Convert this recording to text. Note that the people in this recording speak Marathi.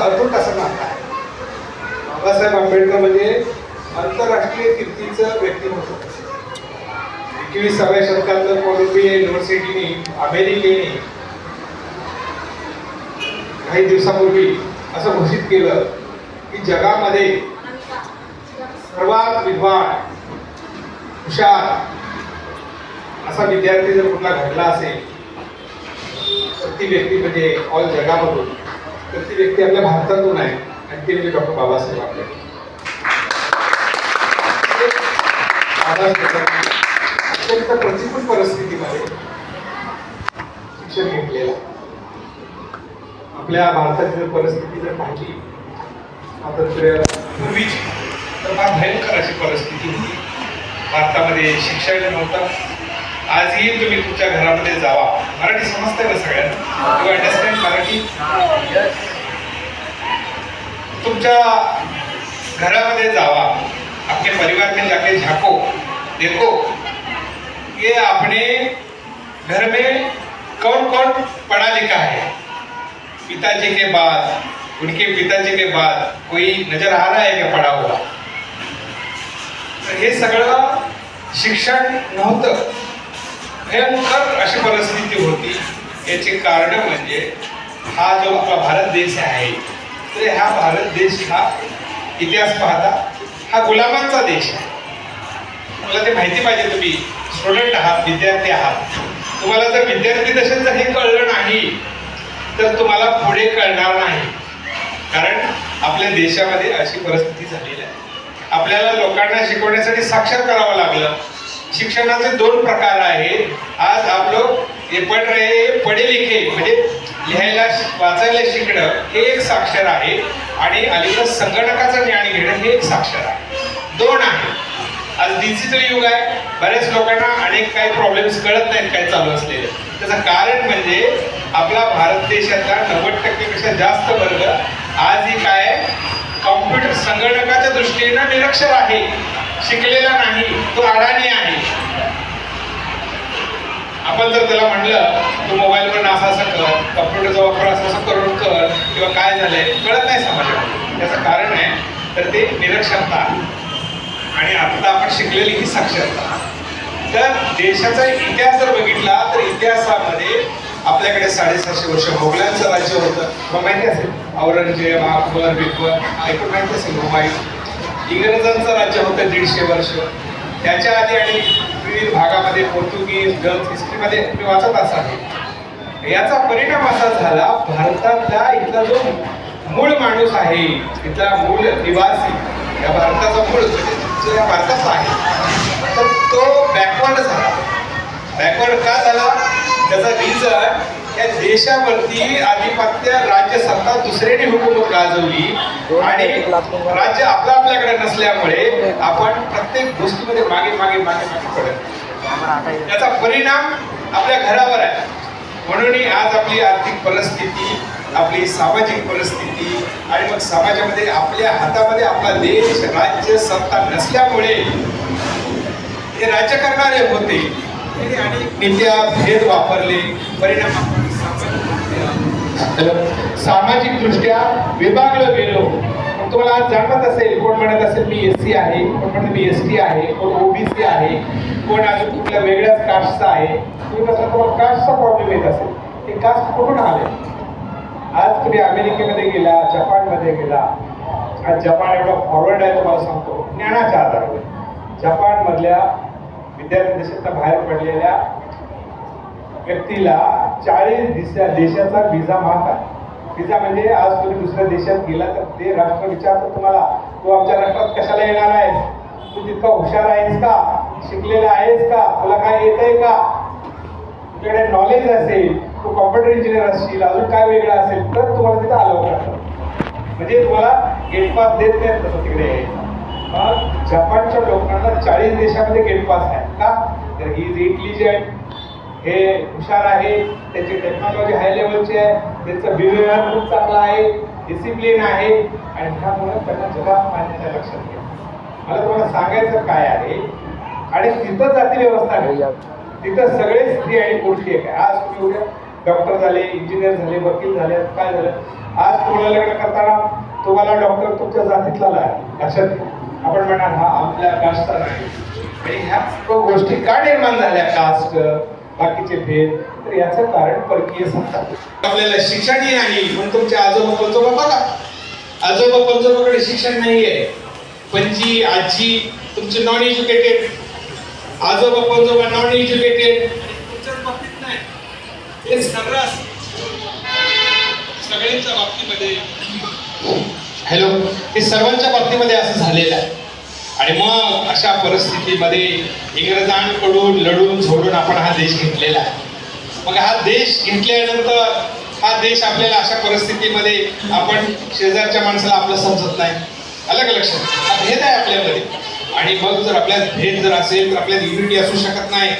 असं अतूट असं नातं आहे बाबासाहेब आंबेडकर म्हणजे आंतरराष्ट्रीय कीर्तीचं व्यक्तिमत्व. एकविसाव्या शतकातलं कोलंबिया युनिव्हर्सिटीने अमेरिकेने काही दिवसापूर्वी असं घोषित केलं की जगामध्ये सर्वात विद्वान हुशार असा विद्यार्थी जर कुठला घडला असेल तर ती व्यक्ती म्हणजे ऑल जगामधून. तर ती व्यक्ती आपल्या भारतातून आहे आणि ती म्हणजे डॉक्टर बाबासाहेब आंबेडकर. अत्यंत प्रतिकूल परिस्थितीमध्ये शिक्षण घेतलेलं आपल्या भारताची जर परिस्थिती जर पाहिली स्वातंत्र्य पूर्वीची तर फार भयंकर अशी परिस्थिती होती. भारतामध्ये शिक्षण नव्हतं. आजही तुम्ही तुमच्या घरामध्ये जावा. मराठी समजतंय का सगळ्यांना. You understand Marathi. तुमच्या घरामध्ये जावा. आपके परिवार म्हणजे में जाके झाको देखो. ये अपने घर में कौन कौन पढ़ा लिखा है? पिताजी के बाद उनके पिताजी के बाद कोई नजर आ रहा है क्या पढ़ा हुआ? तर हे सगळं शिक्षण नव्हतं. भयंकर अशी परिस्थिती होती. याचे कारण म्हणजे हा जो आपला भारत देश आहे तर हा भारत देश हा इतिहास पाहता हा गुलामांचा देश आहे. मला ते माहिती पाहिजे तुम्ही. स्टुडंट आहात विद्यार्थी आहात. तुम्हाला जर विद्यार्थी दशेत जर हे कळलं नाही तर तुम्हाला पुढे कळणार नाही. कारण आपल्या देशामध्ये अशी परिस्थिती झालेली आहे. आपल्याला लोकांना शिकवण्यासाठी साक्षर करावं लागलं. शिक्षणाचे दोन प्रकार आहेत. आज आप लोग हे पढ़ रहे पढे लिखे म्हणजे लिहायला वाचायला शिकणं हे एक साक्षर आहे. आणि अलीकडं संगणकाचं ज्ञान घेणं हे एक साक्षर आहे. दोन आहे. आज डिजिटल युग आहे. बऱ्याच लोकांना अनेक काही प्रॉब्लेम्स कळत नाहीत काय चालू असलेले. त्याचं कारण म्हणजे आपला भारत देशातला नव्वद टक्केपेक्षा जास्त वर्ग आजही काय कॉम्प्युटर संगणकाच्या दृष्टीने निरक्षर आहे. शिकलेला नाही तो अडाणी आहे. आपण जर त्याला म्हणलं तू मोबाईल पण असा असं कर कम्प्युटरचा वापर असा असं करून कर किंवा काय झालंय? कळत नाही समाजामध्ये त्याचं कारण आहे तर ते निरक्षरता आणि आता आपण शिकलेली ही साक्षरता तर देशाचा इतिहास जर बघितला तर इतिहासामध्ये आपल्याकडे साडेसहाशे वर्ष मोगलांचं राज्य होतं. मग माहिती असेल औरंगजेब अकबर बिकबर ऐकून माहिती असेल मोबाईल इंग्रजांचं राज्य होतं दीडशे वर्ष. त्याच्या आधी आणि विविध भागामध्ये पोर्तुगीज गल्फ हिस्ट्रीमध्ये तुम्ही वाचत असाल याचा परिणाम असा झाला भारतातला इथला जो मूळ माणूस आहे इथला मूळ निवासी या भारताचा मूळ जो या भारताचा आहे तर तो बॅकवर्ड झाला. बॅकवर्ड का झाला? त्याचा रिझन या देशावरती आधिपत्य राज्य सत्ता दुसऱ्याने हुकूमत गाजवली. आणि राज्य आपलं आपल्याकडे नसल्यामुळे आपण प्रत्येक गोष्टीमध्ये मागे मागे मागे मागे पडत त्याचा परिणाम आपल्या घरावर आहे. म्हणून आज आपली आर्थिक परिस्थिती आपली सामाजिक परिस्थिती आणि मग समाजामध्ये आपल्या हातामध्ये आपला देश राज्य सत्ता नसल्यामुळे हे राज्य करणारे होते. नीत्या भेद वापरले परिणाम आपण सामाजिक दृष्ट्या विभागलं गेलो. मग तुम्हाला आज जाणवत असेल कोण म्हणत असेल मी एस सी आहे कोण म्हणत मी एस टी आहे कोण ओबीसी आहे कोण अजून कुठल्या वेगळ्याच कास्टचा आहे. तुम्ही कसं तुम्हाला कास्टचा प्रॉब्लेम येत असेल. ते कास्ट कुठून आले? आज तुम्ही अमेरिकेमध्ये गेला जपानमध्ये गेला. आज जपान एवढा फॉरवर्ड आहे तुम्हाला सांगतो. ज्ञानाच्या आधारावर. जपानमधल्या विद्यार्थी बाहेर पडलेल्या व्यक्तीला चाळीस दिशा देशाचा विजा माफ आहे. म्हणजे आज तुम्ही दुसऱ्या देशात गेला तर ते राष्ट्र विचारतो तुम्हाला तू आमच्या राष्ट्रात कशाला येणार आहेस? तू तितका हुशार आहेस का? शिकलेला आहेस का? तुला काय येत आहे का? तुझ्याकडे नॉलेज असेल तू कॉम्प्युटर इंजिनियर असशील अजून काय वेगळं असेल तर तुम्हाला तिथं अलाव करतात. म्हणजे तुम्हाला गेट पास देत नाहीत तसं तिकडे. मग जपानच्या लोकांना चाळीस देशामध्ये गेट पास आहे का? तर ही इज इंटेलिजंट हे हुशार आहे त्याची टेक्नॉलॉजी हाय लेवलची आहे त्याचं बिहेवियर खूप चांगला आहे डिसिप्लिन आहे आणि ह्यामुळे त्यांना जगात मान्यता लक्षात घ्या मला तुम्हाला सांगायचं काय आहे आणि तिथं जाती व्यवस्था नाही तिथं सगळे स्त्री आणि पुरुष एक आहे. आज तुम्ही उद्या डॉक्टर झाले इंजिनियर झाले वकील झाले काय झालं? आज तुम्हाला लग्न करताना तुम्हाला डॉक्टर तुमच्या जातीतला आहे. लक्षात घ्या आपण म्हणणार हा आपल्या कास्टचा नाही. आणि ह्या गोष्टी का निर्माण झाल्या कास्ट? बाकीचे भेद? तर याचं कारण परकीय सत्ता आपल्याला शिक्षणही नाही पण तुमच्या आजोबा पंजोबा बघा. आजोबा पंजोबाकडे शिक्षण नाहीये. पणजी आजी तुमचे नॉन एज्युकेटेड आजोबा पंजोबा नॉन एज्युकेटेड तुमच्याच बाबतीत नाही. हे सर्रास सगळ्यांच्या बाबतीमध्ये हॅलो हे सर्वांच्या बाबतीमध्ये असं झालेलं आहे. आणि मग अशा परिस्थितीमध्ये इंग्रजांकडून लढून झोडून आपण हा देश घेतलेला आहे. मग हा देश घेतल्यानंतर हा देश आपल्याला अशा परिस्थितीमध्ये आपण शेजारच्या माणसाला आपलं समजत नाही. अलग लक्षात? हा भेद आहे आपल्यामध्ये. आणि मग जर आपल्यात भेद जर असेल तर आपल्यात युनिटी असू शकत नाही.